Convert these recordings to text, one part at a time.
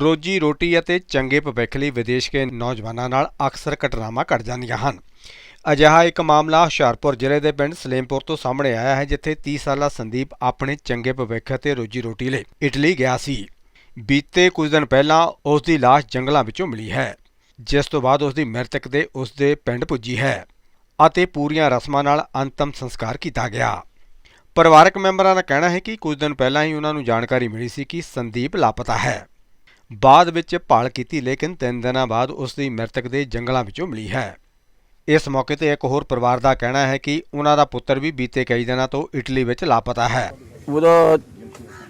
ਰੋਜੀ ਰੋਟੀ ਅਤੇ ਚੰਗੇ ਭਵਿੱਖ ਲਈ ਵਿਦੇਸ਼ ਕੇ ਨੌਜਵਾਨਾਂ ਨਾਲ ਅਕਸਰ ਘਟਨਾਵਾਂ ਘਟ ਜਾਂਦੀਆਂ ਹਨ। ਅਜਿਹਾ ਇੱਕ ਮਾਮਲਾ ਹੁਸ਼ਿਆਰਪੁਰ ਜ਼ਿਲ੍ਹੇ ਦੇ ਪਿੰਡ ਸਲੇਮਪੁਰ ਤੋਂ ਸਾਹਮਣੇ ਆਇਆ ਹੈ, ਜਿੱਥੇ 30 ਸਾਲਾ ਸੰਦੀਪ ਆਪਣੇ ਚੰਗੇ ਭਵਿੱਖ ਅਤੇ ਰੋਜੀ ਰੋਟੀ ਲਈ ਇਟਲੀ ਗਿਆ ਸੀ। ਬੀਤੇ ਕੁਝ ਦਿਨ ਪਹਿਲਾਂ ਉਸ ਦੀ ਲਾਸ਼ ਜੰਗਲਾਂ ਵਿੱਚੋਂ ਮਿਲੀ ਹੈ, ਜਿਸ ਤੋਂ ਬਾਅਦ ਉਸ ਦੀ ਮ੍ਰਿਤਕ ਦੇ ਉਸ ਦੇ ਪਿੰਡ ਪੁੱਜੀ ਹੈ ਅਤੇ ਪੂਰੀਆਂ ਰਸਮਾਂ ਨਾਲ ਅੰਤਮ ਸੰਸਕਾਰ ਕੀਤਾ ਗਿਆ। ਪਰਿਵਾਰਕ ਮੈਂਬਰਾਂ ਦਾ ਕਹਿਣਾ ਹੈ ਕਿ ਕੁਝ ਦਿਨ ਪਹਿਲਾਂ ਹੀ ਉਹਨਾਂ ਨੂੰ ਜਾਣਕਾਰੀ ਮਿਲੀ ਸੀ ਕਿ ਸੰਦੀਪ ਲਾਪਤਾ ਹੈ। ਬਾਅਦ ਵਿੱਚ ਭਾਲ ਕੀਤੀ ਲੇਕਿਨ 3 ਦਿਨਾਂ ਬਾਅਦ ਉਸ ਦੀ ਮ੍ਰਿਤਕ ਦੇ ਜੰਗਲਾਂ ਵਿੱਚੋਂ ਮਿਲੀ ਹੈ। ਇਸ ਮੌਕੇ ਤੇ ਇੱਕ ਹੋਰ ਪਰਿਵਾਰ ਦਾ ਕਹਿਣਾ ਹੈ ਕਿ ਉਹਨਾਂ ਦਾ ਪੁੱਤਰ ਵੀ ਬੀਤੇ ਕਈ ਦਿਨਾਂ ਤੋਂ ਇਟਲੀ ਵਿੱਚ ਲਾਪਤਾ ਹੈ। ਉਹਦਾ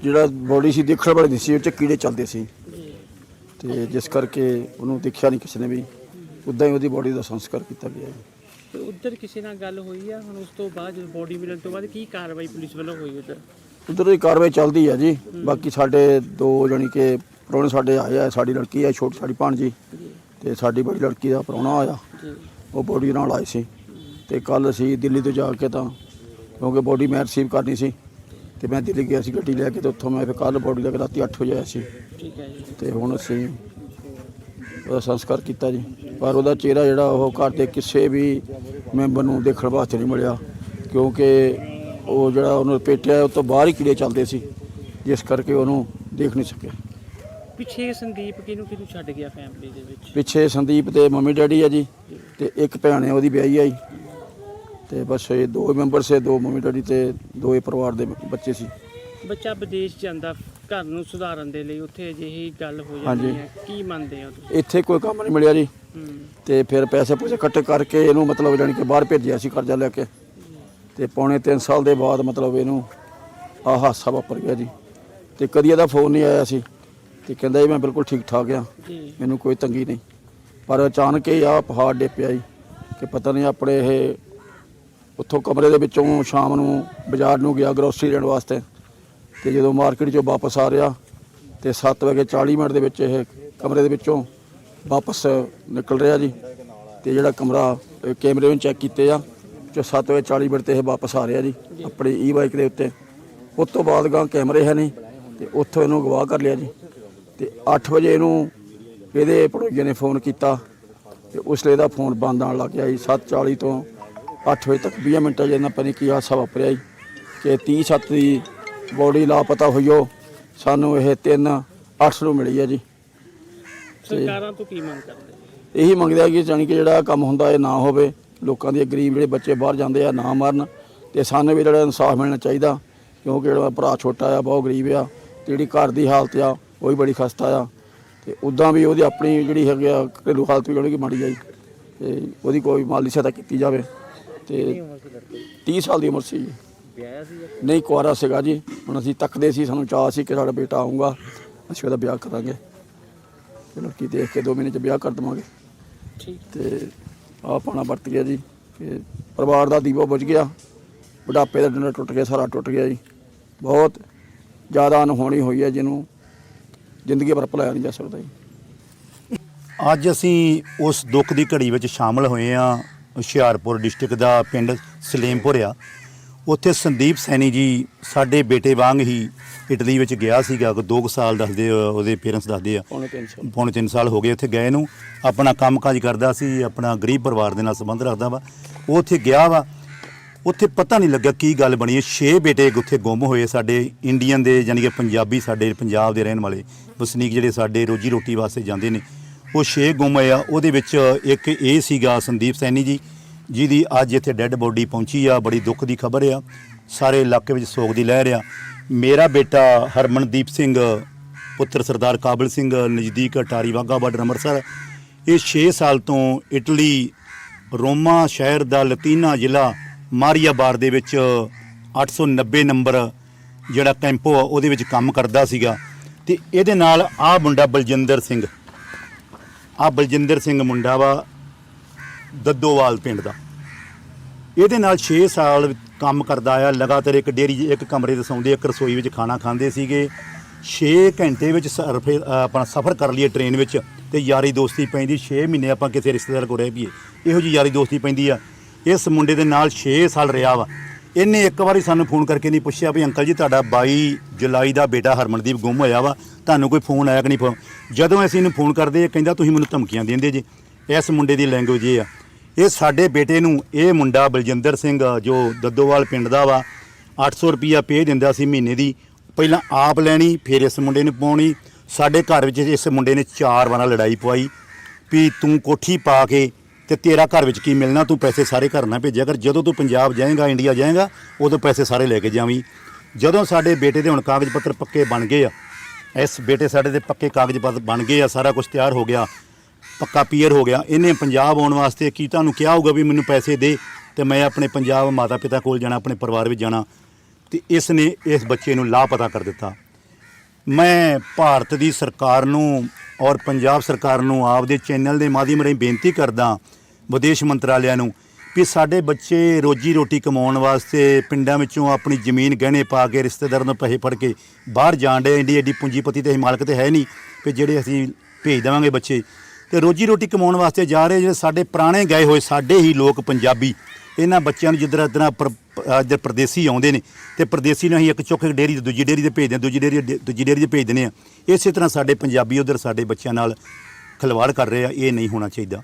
ਜਿਹੜਾ ਬੋਡੀ ਸੀ ਦੇਖਣ ਵਾਲੀ ਨਹੀਂ ਸੀ ਉਹ ਚ ਕੀੜੇ ਚੱਲਦੇ ਸੀ। ਤੇ ਜਿਸ ਕਰਕੇ ਉਹਨੂੰ ਦੇਖਿਆ ਨਹੀਂ ਕਿਸੇ ਨੇ ਵੀ। ਉਦਾਂ ਹੀ ਉਹਦੀ ਬੋਡੀ ਦਾ ਸੰਸਕਾਰ ਕੀਤਾ ਗਿਆ। ਤੇ ਉੱਧਰ ਕਿਸੇ ਨਾਲ ਗੱਲ ਹੋਈ ਆ? ਹੁਣ ਉਸ ਤੋਂ ਬਾਅਦ ਜਦੋਂ ਬੋਡੀ ਮਿਲਣ ਤੋਂ ਬਾਅਦ ਕੀ ਕਾਰਵਾਈ ਪੁਲਿਸ ਵੱਲੋਂ ਹੋਈ ਉੱਧਰ? ਉੱਧਰ ਦੀ ਕਾਰਵਾਈ ਚੱਲਦੀ ਹੈ ਜੀ। ਬਾਕੀ ਸਾਡੇ ਦੋ ਜਣੀ ਕਿ ਪ੍ਰਾਹੁਣੇ ਸਾਡੇ ਆਏ ਆ ਸਾਡੀ ਲੜਕੀ ਹੈ ਛੋਟੀ ਸਾਡੀ ਭਾਣਜੀ ਤੇ ਸਾਡੀ ਬੜੀ ਲੜਕੀ ਦਾ ਪ੍ਰਾਹੁਣਾ ਆਇਆ। ਉਹ ਬੋਡੀ ਨਾਲ ਆਏ ਸੀ ਤੇ ਕੱਲ ਅਸੀਂ ਦਿੱਲੀ ਤੋਂ ਜਾ ਕੇ ਤਾਂ ਕਿਉਂਕਿ ਬੋਡੀ ਮੈਂ ਰਿਸੀਵ ਕਰਨੀ ਸੀ ਤੇ ਮੈਂ ਦਿੱਲੀ ਗਿਆ ਸੀ ਗੱਡੀ ਲੈ ਕੇ ਤੇ ਉੱਥੋਂ ਮੈਂ ਫਿਰ ਕੱਲ ਬੋਡੀ ਲੈ ਕੇ ਰਾਤੀ 8 ਵਜੇ ਆਇਆ ਸੀ। ਤੇ ਹੁਣ ਅਸੀਂ ਉਹਦਾ ਸੰਸਕਾਰ ਕੀਤਾ ਜੀ। ਪਰ ਉਹਦਾ ਚਿਹਰਾ ਜਿਹੜਾ ਉਹ ਘਰ ਦੇ ਕਿਸੇ ਵੀ ਮੈਂਬਰ ਨੂੰ ਦੇਖਣ ਵਾਸਤੇ ਨਹੀਂ ਮਿਲਿਆ ਕਿਉਂਕਿ ਉਹ ਜਿਹੜਾ ਉਹਨੂੰ ਪੇਟਿਆ ਉਹ ਤੋਂ ਬਾਹਰ ਹੀ ਕੀੜੇ ਚੱਲਦੇ ਸੀ ਜਿਸ ਕਰਕੇ ਉਹਨੂੰ ਦੇਖ ਨਹੀਂ ਸਕਿਆ। ਪਿੱਛੇ ਸੰਦੀਪ ਕਿਹਨੂੰ ਕਿਹਨੂੰ ਛੱਡ ਗਿਆ ਫੈਮਿਲੀ ਦੇ ਵਿੱਚ? ਪਿੱਛੇ ਸੰਦੀਪ ਦੇ ਮੰਮੀ ਡੈਡੀ ਆ ਜੀ ਤੇ ਇੱਕ ਭੈਣ ਹੈ ਉਹਦੀ ਵਿਆਹੀ ਆਈ ਤੇ ਬਸ ਇਹ ਦੋ ਮੈਂਬਰ ਸੇ ਦੋ ਮੰਮੀ ਡੈਡੀ ਤੇ ਦੋ ਇਹ ਪਰਿਵਾਰ ਦੇ ਬੱਚੇ ਸੀ। ਬੱਚਾ ਵਿਦੇਸ਼ ਜਾਂਦਾ ਘਰ ਨੂੰ ਸੁਧਾਰਨ ਦੇ ਲਈ ਉੱਥੇ ਅਜਿਹੀ ਗੱਲ ਹੋ ਹਾਂਜੀ। ਜਾਂਦੀ ਹੈ। ਕੀ ਮੰਨਦੇ ਹੋ ਤੁਸੀਂ? ਇੱਥੇ ਕੋਈ ਕੰਮ ਨਹੀਂ ਮਿਲਿਆ ਜੀ। ਹੂੰ। ਤੇ ਫਿਰ ਪੈਸੇ ਪੂਸੇ ਇਕੱਠੇ ਕਰਕੇ ਇਹਨੂੰ ਮਤਲਬ ਜਾਣੀ ਕਿ ਬਾਹਰ ਭੇਜਿਆ ਸੀ ਕਰਜ਼ਾ ਲੈ ਕੇ। ਤੇ ਪੌਣੇ 3 ਸਾਲ ਦੇ ਬਾਅਦ ਮਤਲਬ ਇਹਨੂੰ ਆਹ ਹਾਦਸਾ ਵਾਪਰ ਗਿਆ ਜੀ। ਤੇ ਕਦੀ ਇਹਦਾ ਫੋਨ ਨਹੀਂ ਆਇਆ ਸੀ। ਤੇ ਕਹਿੰਦਾ ਜੀ ਮੈਂ ਬਿਲਕੁਲ ਠੀਕ ਠਾਕ ਆ। ਮੈਨੂੰ ਕੋਈ ਤੰਗੀ ਨਹੀਂ। ਪਰ ਅਚਾਨਕ ਹੀ ਆ ਪਹਾੜ ਡਿੱਪਿਆ ਜੀ ਕਿ ਪਤਾ ਨਹੀਂ ਆਪਣੇ ਇਹ ਉੱਥੋਂ ਕਮਰੇ ਦੇ ਵਿੱਚੋਂ ਸ਼ਾਮ ਨੂੰ ਬਾਜ਼ਾਰ ਨੂੰ ਗਿਆ ਗਰੋਸਰੀ ਲੈਣ ਵਾਸਤੇ ਤੇ ਜਦੋਂ ਮਾਰਕੀਟ 'ਚੋਂ ਵਾਪਸ ਆ ਰਿਹਾ ਤੇ 7 ਵਜੇ 40 ਮਿੰਟ ਦੇ ਵਿੱਚ ਇਹ ਕਮਰੇ ਦੇ ਵਿੱਚੋਂ ਵਾਪਸ ਨਿਕਲ ਰਿਹਾ ਜੀ ਤੇ ਜਿਹੜਾ ਕਮਰਾ ਕੈਮਰੇ ਵਿੱਚ ਚੈੱਕ ਕੀਤੇ ਆ ਜੋ 7 ਵਜੇ 40 ਮਿੰਟ ਤੇ ਇਹ ਵਾਪਸ ਆ ਰਿਹਾ ਜੀ ਆਪਣੀ ਈ ਬਾਈਕ ਦੇ ਉੱਤੇ। ਉਸ ਤੋਂ ਬਾਅਦ ਗਾਂ ਕੈਮਰੇ ਹੈ ਨਹੀਂ ਤੇ ਉੱਥੋਂ ਇਹਨੂੰ ਗਵਾਹ ਕਰ ਲਿਆ ਜੀ। ਤੇ 8 ਵਜੇ ਇਹਨੂੰ ਇਹਦੇ ਪੜੋਈਏ ਨੇ ਫੋਨ ਕੀਤਾ ਤੇ ਉਸ ਲਈ ਇਹਦਾ ਫੋਨ ਬੰਦ ਆਉਣ ਲੱਗ ਗਿਆ ਜੀ 7:40 ਤੋਂ 8 ਵਜੇ ਤੱਕ 20 ਮਿੰਟਾਂ ਜਿਹਨਾਂ ਪਤਾ ਨਹੀਂ ਕੀ ਹਾਦਸਾ ਵਾਪਰਿਆ ਜੀ ਕਿ 30 ਸੱਤ ਦੀ ਬੋਡੀ ਲਾਪਤਾ ਹੋਈ ਉਹ। ਸਾਨੂੰ ਇਹ 3 8 ਨੂੰ ਮਿਲੀ ਹੈ ਜੀ। ਸਰਕਾਰਾਂ ਤੋਂ ਕੀ ਮੰਗ ਕਰਦੇ ਇਹੀ ਮੰਗਦੇ ਆ ਕਿ ਜਾਣੀ ਕਿ ਜਿਹੜਾ ਕੰਮ ਹੁੰਦਾ ਇਹ ਨਾ ਹੋਵੇ। ਲੋਕਾਂ ਦੇ ਗਰੀਬ ਜਿਹੜੇ ਬੱਚੇ ਬਾਹਰ ਜਾਂਦੇ ਆ ਨਾ ਮਰਨ। ਤੇ ਸਾਨੂੰ ਵੀ ਜਿਹੜਾ ਇਨਸਾਫ ਮਿਲਣਾ ਚਾਹੀਦਾ ਕਿਉਂਕਿ ਜਿਹੜਾ ਭਰਾ ਛੋਟਾ ਆ ਬਹੁਤ ਗਰੀਬ ਆ ਤੇ ਜਿਹੜੀ ਘਰ ਦੀ ਹਾਲਤ ਆ ਉਹ ਵੀ ਬੜੀ ਖਸਤਾ ਆ। ਤੇ ਉਦਾਂ ਵੀ ਉਹਦੀ ਆਪਣੀ ਜਿਹੜੀ ਹੈਗੀ ਆ ਘਰੇਲੂ ਹਾਲਤ ਵੀ ਜਿਹੜੀ ਮਾੜੀ ਆਈ ਤੇ ਉਹਦੀ ਕੋਈ ਮਾਲੀ ਸਹਾਇਤਾ ਕੀਤੀ ਜਾਵੇ। ਤੇ 30 ਸਾਲ ਦੀ ਉਮਰ ਸੀ ਜੀ। ਵਿਆਹ ਸੀ ਨਹੀਂ ਕੁਆਰਾ ਸੀਗਾ ਜੀ। ਹੁਣ ਅਸੀਂ ਤੱਕਦੇ ਸੀ ਸਾਨੂੰ ਚਾਅ ਸੀ ਕਿ ਸਾਡਾ ਬੇਟਾ ਆਊਗਾ। ਅਸੀਂ ਉਹਦਾ ਵਿਆਹ ਕਰਾਂਗੇ। ਤੇ ਲੜਕੀ ਦੇਖ ਕੇ 2 ਮਹੀਨੇ ਚ ਵਿਆਹ ਕਰ ਦਵਾਂਗੇ। ਠੀਕ। ਤੇ ਆਹ ਪਾਣਾ ਵਰਤ ਗਿਆ ਜੀ। ਕਿ ਪਰਿਵਾਰ ਦਾ ਦੀਵਾ ਬੁਝ ਗਿਆ। ਬੁਢਾਪੇ ਦਾ ਡੰਡਾ ਟੁੱਟ ਗਿਆ ਸਾਰਾ ਟੁੱਟ ਗਿਆ ਜੀ। ਬਹੁਤ ਜ਼ਿਆਦਾ ਅਨਹੋਣੀ ਹੋਈ ਹੈ ਜਿਹਨੂੰ ਜ਼ਿੰਦਗੀ ਭਰ ਭੁਲਾਇਆ ਨਹੀਂ ਜਾ ਸਕਦਾ ਜੀ। ਅੱਜ ਅਸੀਂ ਉਸ ਦੁੱਖ ਦੀ ਘੜੀ ਵਿੱਚ ਸ਼ਾਮਲ ਹੋਏ ਆ ਹੁਸ਼ਿਆਰਪੁਰ ਡਿਸਟ੍ਰਿਕਟ ਦਾ ਪਿੰਡ ਸਲੇਮਪੁਰ ਆ। ਉੱਥੇ ਸੰਦੀਪ ਸੈਣੀ ਜੀ ਸਾਡੇ ਬੇਟੇ ਵਾਂਗ ਹੀ ਇਟਲੀ ਵਿੱਚ ਗਿਆ ਸੀਗਾ। ਕੋਈ 2 ਸਾਲ ਦੱਸਦੇ ਆ, ਉਹਦੇ ਪੇਰੈਂਟਸ ਦੱਸਦੇ ਆ। ਪੌਣੇ 3 ਸਾਲ। ਪੌਣੇ 3 ਸਾਲ ਹੋ ਗਏ ਉੱਥੇ ਗਏ ਨੂੰ। ਆਪਣਾ ਕੰਮਕਾਜ ਕਰਦਾ ਸੀ ਆਪਣਾ ਗਰੀਬ ਪਰਿਵਾਰ ਦੇ ਨਾਲ ਸੰਬੰਧ ਰੱਖਦਾ ਵਾ। ਉਹ ਉੱਥੇ ਗਿਆ ਵਾ। ਉੱਥੇ ਪਤਾ ਨਹੀਂ ਲੱਗਾ ਕੀ ਗੱਲ ਬਣੀ ਹੈ। ਛੇ ਬੇਟੇ ਉੱਥੇ ਗੁੰਮ ਹੋਏ ਸਾਡੇ ਇੰਡੀਅਨ ਦੇ, ਯਾਨੀ ਕਿ ਪੰਜਾਬੀ ਸਾਡੇ, ਪੰਜਾਬ ਦੇ ਰਹਿਣ ਵਾਲੇ ਵਸਨੀਕ ਜਿਹੜੇ ਸਾਡੇ ਰੋਜੀ ਰੋਟੀ ਵਾਸਤੇ ਜਾਂਦੇ ਨੇ, ਉਹ ਛੇ ਗੁੰਮ ਹੋਏ ਆ। ਉਹਦੇ ਵਿੱਚ ਇੱਕ ਇਹ ਸੀਗਾ ਸੰਦੀਪ ਸੈਣੀ ਜੀ, ਜਿਹਦੀ ਅੱਜ ਇੱਥੇ ਡੈੱਡ ਬੋਡੀ ਪਹੁੰਚੀ ਆ। ਬੜੀ ਦੁੱਖ ਦੀ ਖਬਰ ਆ। ਸਾਰੇ ਇਲਾਕੇ ਵਿੱਚ ਸੋਗ ਦੀ ਲਹਿਰ ਆ। ਮੇਰਾ ਬੇਟਾ ਹਰਮਨਦੀਪ ਸਿੰਘ, ਪੁੱਤਰ ਸਰਦਾਰ ਕਾਬਲ ਸਿੰਘ, ਨਜ਼ਦੀਕ ਅਟਾਰੀ ਵਾਹਗਾ ਬਾਰਡਰ ਅੰਮ੍ਰਿਤਸਰ। ਇਹ 6 ਸਾਲ ਤੋਂ ਇਟਲੀ, ਰੋਮਾ ਸ਼ਹਿਰ ਦਾ ਲਤੀਨਾ ਜ਼ਿਲ੍ਹਾ ਮਾਰੀਆਬਾਰ ਦੇ ਵਿੱਚ 890 ਨੰਬਰ ਜਿਹੜਾ ਕੈਂਪੋ ਆ, ਉਹਦੇ ਵਿੱਚ ਕੰਮ ਕਰਦਾ ਸੀਗਾ ਤੇ ਇਹਦੇ ਨਾਲ ਆਹ ਮੁੰਡਾ ਬਲਜਿੰਦਰ ਸਿੰਘ। ਆਹ ਬਲਜਿੰਦਰ ਸਿੰਘ ਮੁੰਡਾ ਵਾ ਦੱਦੋਵਾਲ ਪਿੰਡ ਦਾ। ਇਹਦੇ ਨਾਲ 6 ਸਾਲ ਕੰਮ ਕਰਦਾ ਆ, ਲਗਾਤਾਰ ਇੱਕ ਡੇਰੀ, ਇੱਕ ਕਮਰੇ ਤੇ ਸੌਂਦੇ, ਇੱਕ ਰਸੋਈ ਵਿੱਚ ਖਾਣਾ ਖਾਂਦੇ ਸੀਗੇ। 6 ਘੰਟੇ ਵਿੱਚ ਸਰਫੇ ਆਪਣਾ ਸਫ਼ਰ ਕਰ ਲਈਏ ਟ੍ਰੇਨ ਵਿੱਚ ਤੇ ਯਾਰੀ ਦੋਸਤੀ ਪੈਂਦੀ 6 ਮਹੀਨੇ ਆਪਾਂ ਕਿਸੇ ਰਿਸ਼ਤੇਦਾਰ ਕੋਲ ਰਹਿ ਪਈਏ। ਇਹੋ ਜੀ ਯਾਰੀ ਦੋਸਤੀ ਪੈਂਦੀ ਆ। ਇਸ ਮੁੰਡੇ ਦੇ ਨਾਲ 6 ਸਾਲ ਰਿਹਾ ਵਾ। ਇਹਨੇ ਇੱਕ ਵਾਰੀ ਸਾਨੂੰ ਫੋਨ ਕਰਕੇ ਨਹੀਂ ਪੁੱਛਿਆ ਵੀ ਅੰਕਲ ਜੀ, ਤੁਹਾਡਾ 22 ਜੁਲਾਈ ਦਾ ਬੇਟਾ ਹਰਮਨਦੀਪ ਗੁੰਮ ਹੋਇਆ ਵਾ। ਤੁਹਾਨੂੰ ਕੋਈ ਫੋਨ ਆਇਆ ਕਿ ਨਹੀਂ ਫੋਨ? ਜਦੋਂ ਅਸੀਂ ਇਹਨੂੰ ਫੋਨ ਕਰਦੇ, ਇਹ ਕਹਿੰਦਾ, ਤੁਸੀਂ ਮੈਨੂੰ ਧਮਕੀਆਂ ਦਿੰਦੇ ਜੀ। ਇਸ ਮੁੰਡੇ ਦੀ ਲੈਂਗੁਏਜ ਇਹ ਆ। ਇਹ ਸਾਡੇ ਬੇਟੇ ਨੂੰ, ਇਹ ਮੁੰਡਾ ਬਲਜਿੰਦਰ ਸਿੰਘ, ਜੋ ਦੱਦੋਵਾਲ ਪਿੰਡ ਦਾ ਵਾ 800 ਰੁਪਿਆ ਪੇ ਦਿੰਦਾ ਸੀ ਮਹੀਨੇ ਦੀ। ਪਹਿਲਾਂ ਆਪ ਲੈਣੀ, ਫਿਰ ਇਸ ਮੁੰਡੇ ਨੂੰ ਪਾਉਣੀ। ਸਾਡੇ ਘਰ ਵਿੱਚ ਇਸ ਮੁੰਡੇ ਨੇ ਚਾਰ ਵਾਰਾਂ ਲੜਾਈ ਪਵਾਈ। ਵੀ ਤੂੰ ਕੋਠੀ ਪਾ ਕੇ ਤੇ ਤੇਰਾ ਘਰ ਵਿੱਚ ਕੀ ਮਿਲਣਾ? ਤੂੰ ਪੈਸੇ ਸਾਰੇ ਘਰ ਨਾ ਭੇਜਿਆ ਕਰ। ਜਦੋਂ ਤੂੰ ਪੰਜਾਬ ਜਾਏਗਾ, ਇੰਡੀਆ ਜਾਏਗਾ, ਉਦੋਂ ਪੈਸੇ ਸਾਰੇ ਲੈ ਕੇ ਜਾਵੀਂ। ਜਦੋਂ ਸਾਡੇ ਬੇਟੇ ਦੇ ਹੁਣ ਕਾਗਜ਼ ਪੱਤਰ ਪੱਕੇ ਬਣ ਗਏ ਆ, ਇਸ ਬੇਟੇ ਸਾਡੇ ਦੇ ਪੱਕੇ ਕਾਗਜ਼ ਪੱਤਰ ਬਣ ਗਏ ਆ, ਸਾਰਾ ਕੁਝ ਤਿਆਰ ਹੋ ਗਿਆ, ਪੱਕਾ ਪੀਅਰ ਹੋ ਗਿਆ। ਇਹਨੇ ਪੰਜਾਬ ਆਉਣ ਵਾਸਤੇ ਕੀ ਤੁਹਾਨੂੰ ਕਿਹਾ ਹੋਊਗਾ ਵੀ ਮੈਨੂੰ ਪੈਸੇ ਦੇ ਤੇ ਮੈਂ ਆਪਣੇ ਪੰਜਾਬ ਮਾਤਾ ਪਿਤਾ ਕੋਲ ਜਾਣਾ, ਆਪਣੇ ਪਰਿਵਾਰ ਵਿੱਚ ਜਾਣਾ? ਤੇ ਇਸ ਨੇ ਇਸ ਬੱਚੇ ਨੂੰ ਲਾਪਤਾ ਕਰ ਦਿੱਤਾ। ਮੈਂ ਭਾਰਤ ਦੀ ਸਰਕਾਰ ਨੂੰ ਔਰ ਪੰਜਾਬ ਸਰਕਾਰ ਨੂੰ ਆਪਦੇ ਚੈਨਲ ਦੇ ਮਾਧਿਅਮ ਰਾਹੀਂ ਬੇਨਤੀ ਕਰਦਾ ਵਿਦੇਸ਼ ਮੰਤਰਾਲਿਆਂ ਨੂੰ ਵੀ ਸਾਡੇ ਬੱਚੇ ਰੋਜੀ ਰੋਟੀ ਕਮਾਉਣ ਵਾਸਤੇ ਪਿੰਡਾਂ ਵਿੱਚੋਂ ਆਪਣੀ ਜ਼ਮੀਨ ਗਹਿਣੇ ਪਾ ਕੇ ਰਿਸ਼ਤੇਦਾਰਾਂ ਤੋਂ ਪੈਸੇ ਫੜ ਕੇ ਬਾਹਰ ਜਾਣ ਡੇ ਇੰਡੀ ਐਡੀ ਪੂੰਜੀਪਤੀ ਤੇ ਅਸੀਂ ਮਾਲਕ ਤੇ ਹੈ ਨਹੀਂ ਵੀ ਜਿਹੜੇ ਅਸੀਂ ਭੇਜ ਦੇਵਾਂਗੇ ਬੱਚੇ। ਤੇ ਰੋਜੀ ਰੋਟੀ ਕਮਾਉਣ ਵਾਸਤੇ ਜਾ ਰਹੇ ਜਿਹੜੇ ਸਾਡੇ ਪੁਰਾਣੇ ਗਏ ਹੋਏ ਸਾਡੇ ਹੀ ਲੋਕ ਪੰਜਾਬੀ ਇਹਨਾਂ ਬੱਚਿਆਂ ਨੂੰ ਜਿੱਧਰ ਇਧਰ ਇੱਧਰ ਪਰਦੇਸੀ ਆਉਂਦੇ ਨੇ ਤੇ ਪਰਦੇਸੀ ਨੂੰ ਅਸੀਂ ਇੱਕ ਚੁੱਕ ਡੇਰੀ ਤੇ ਦੂਜੀ ਡੇਰੀ ਤੇ ਭੇਜਦੇ ਹਾਂ ਦੂਜੀ ਡੇਰੀ ਦੂਜੀ ਡੇਰੀ ਤੇ ਭੇਜ ਦਿੰਦੇ ਆ ਇਸੇ ਤਰ੍ਹਾਂ ਸਾਡੇ ਪੰਜਾਬੀ ਉਧਰ ਸਾਡੇ ਬੱਚਿਆਂ ਨਾਲ ਖਿਲਵਾੜ ਕਰ ਰਹੇ ਆ ਇਹ ਨਹੀਂ ਹੋਣਾ ਚਾਹੀਦਾ।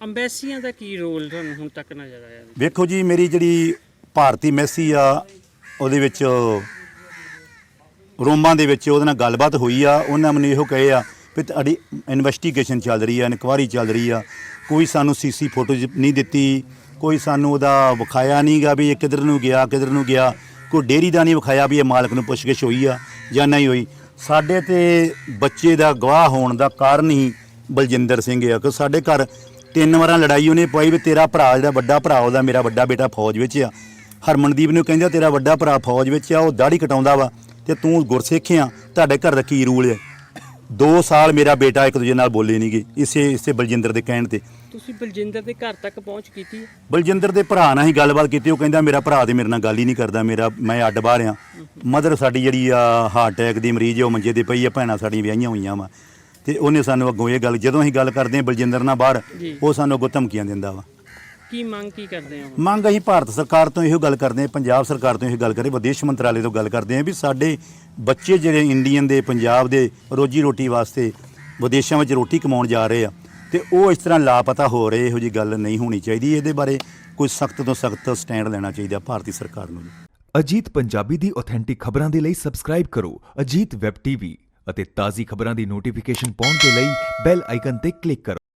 ਅੰਬੈਸੀਆਂ ਦਾ ਕੀ ਰੋਲ ਤੁਹਾਨੂੰ ਹੁਣ ਤੱਕ ਨਜ਼ਰ ਆਇਆ ਵੇਖੋ ਜੀ ਮੇਰੀ ਜਿਹੜੀ ਭਾਰਤੀ ਮੈਸੀ ਆ ਉਹਦੇ ਵਿੱਚ ਰੋਮਾਂ ਦੇ ਵਿੱਚ ਉਹਦੇ ਨਾਲ ਗੱਲਬਾਤ ਹੋਈ ਆ ਉਹਨਾਂ ਮੈਨੂੰ ਇਹੋ ਕਹੇ ਆ ਵੀ ਤੁਹਾਡੀ ਇਨਵੈਸਟੀਗੇਸ਼ਨ ਚੱਲ ਰਹੀ ਆ, ਇਨਕੁਆਰੀ ਚੱਲ ਰਹੀ ਆ। ਕੋਈ ਸਾਨੂੰ ਸੀਸੀ ਫੋਟੋਜ ਨਹੀਂ ਦਿੱਤੀ, ਕੋਈ ਸਾਨੂੰ ਉਹਦਾ ਵਿਖਾਇਆ ਨਹੀਂਗਾ ਵੀ ਇਹ ਕਿੱਧਰ ਨੂੰ ਗਿਆ, ਕਿੱਧਰ ਨੂੰ ਗਿਆ। ਕੋਈ ਡੇਰੀ ਦਾ ਨਹੀਂ ਵਿਖਾਇਆ ਵੀ ਇਹ ਮਾਲਕ ਨੂੰ ਪੁੱਛਗਿੱਛ ਹੋਈ ਆ ਜਾਂ ਨਹੀਂ ਹੋਈ। ਸਾਡੇ ਤੇ ਬੱਚੇ ਦਾ ਗਵਾਹ ਹੋਣ ਦਾ ਕਾਰਨ ਹੀ ਬਲਜਿੰਦਰ ਸਿੰਘ ਆ ਕਿ ਸਾਡੇ ਘਰ ਤਿੰਨ ਵਾਰਾਂ ਲੜਾਈ ਉਹਨੇ ਪਾਈ ਵੀ ਤੇਰਾ ਭਰਾ ਜਿਹੜਾ ਵੱਡਾ ਭਰਾ, ਉਹਦਾ ਮੇਰਾ ਵੱਡਾ ਬੇਟਾ ਫੌਜ ਵਿੱਚ ਆ। ਹਰਮਨਦੀਪ ਨੂੰ ਕਹਿੰਦਾ ਤੇਰਾ ਵੱਡਾ ਭਰਾ ਫੌਜ ਵਿੱਚ ਆ, ਉਹ ਦਾੜੀ ਕਟਾਉਂਦਾ ਵਾ ਤੇ ਤੂੰ ਗੁਰਸਿੱਖ ਆ, ਤੁਹਾਡੇ ਘਰ ਦਾ ਕੀ ਰੂਲ ਹੈ 2 ਸਾਲ ਮੇਰਾ ਬੇਟਾ ਇੱਕ ਦੂਜੇ ਨਾਲ ਬੋਲੇ ਨਹੀਂਗੇ ਇਸੇ ਇਸੇ ਬਲਜਿੰਦਰ ਦੇ ਕਹਿਣ ਤੇ। ਤੁਸੀਂ ਬਲਜਿੰਦਰ ਦੇ ਘਰ ਤੱਕ ਪਹੁੰਚ ਕੀਤੀ ਹੈ? ਬਲਜਿੰਦਰ ਦੇ ਭਰਾ ਨਾਲ ਹੀ ਗੱਲਬਾਤ ਕੀਤੀ ਉਹ ਕਹਿੰਦਾ ਮੇਰਾ ਭਰਾ ਤੇ ਮੇਰੇ ਨਾਲ ਗੱਲ ਹੀ ਨਹੀਂ ਕਰਦਾ ਮੇਰਾ ਮੈਂ ਅੱਡ ਬਾਹਰ ਆ। ਮਦਰ ਸਾਡੀ ਜਿਹੜੀ ਆ ਹਾਰਟ ਅਟੈਕ ਦੀ ਮਰੀਜ਼ ਹੈ ਉਹ ਮੰਜੇ ਤੇ ਪਈ ਆ ਭੈਣਾਂ ਸਾਡੀਆਂ ਵਿਆਹੀਆਂ ਹੋਈਆਂ ਵਾ। ਤੇ ਉਹਨੇ ਸਾਨੂੰ ਅੱਗੋਂ ਇਹ ਗੱਲ ਜਦੋਂ ਅਸੀਂ ਗੱਲ ਕਰਦੇ ਹਾਂ ਬਲਜਿੰਦਰ ਨਾਲ ਬਾਹਰ। ਉਹ ਸਾਨੂੰ ਅੱਗੋਂ ਧਮਕੀਆਂ ਦਿੰਦਾ ਵਾ। ਕੀ ਮੰਗ ਕੀ ਕਰਦੇ ਹੋ? ਮੰਗ ਅਸੀਂ ਭਾਰਤ ਸਰਕਾਰ ਤੋਂ ਇਹੋ ਗੱਲ ਕਰਦੇ ਹਾਂ ਪੰਜਾਬ ਸਰਕਾਰ ਤੋਂ ਇਹੋ ਗੱਲ ਕਰੇ ਵਿਦੇਸ਼ ਮੰਤਰਾਲੇ ਤੋਂ ਗੱਲ ਕਰਦੇ ਹਾਂ ਵੀ ਸਾਡੇ ਬੱਚੇ ਜਿਹੜੇ ਇੰਡੀਅਨ ਦੇ ਪੰਜਾਬ ਦੇ ਰੋਜੀ ਰੋਟੀ ਵਾਸਤੇ ਵਿਦੇਸ਼ਾਂ ਵਿੱਚ ਰੋਟੀ ਕਮਾਉਣ ਜਾ ਰਹੇ ਆ ਤੇ ਉਹ ਇਸ ਤਰ੍ਹਾਂ ਲਾਪਤਾ ਹੋ ਰਹੇ ਇਹੋ ਜੀ ਗੱਲ ਨਹੀਂ ਹੋਣੀ ਚਾਹੀਦੀ। ਇਹਦੇ ਬਾਰੇ ਕੋਈ ਸਖਤ ਤੋਂ ਸਖਤ ਸਟੈਂਡ ਲੈਣਾ ਚਾਹੀਦਾ ਭਾਰਤੀ ਸਰਕਾਰ ਨੂੰ ਅਜੀਤ ਪੰਜਾਬੀ ਦੀ ਆਥੈਂਟਿਕ ਖਬਰਾਂ ਦੇ ਲਈ ਸਬਸਕ੍ਰਾਈਬ ਕਰੋ ਅਜੀਤ ਵੈਬ ਟੀਵੀ ਅਤੇ ਤਾਜ਼ੀ ਖਬਰਾਂ ਦੀ ਨੋਟੀਫਿਕੇਸ਼ਨ ਪਾਉਣ ਦੇ ਲਈ ਬੈਲ ਆਈਕਨ ਤੇ ਕਲਿੱਕ ਕਰੋ।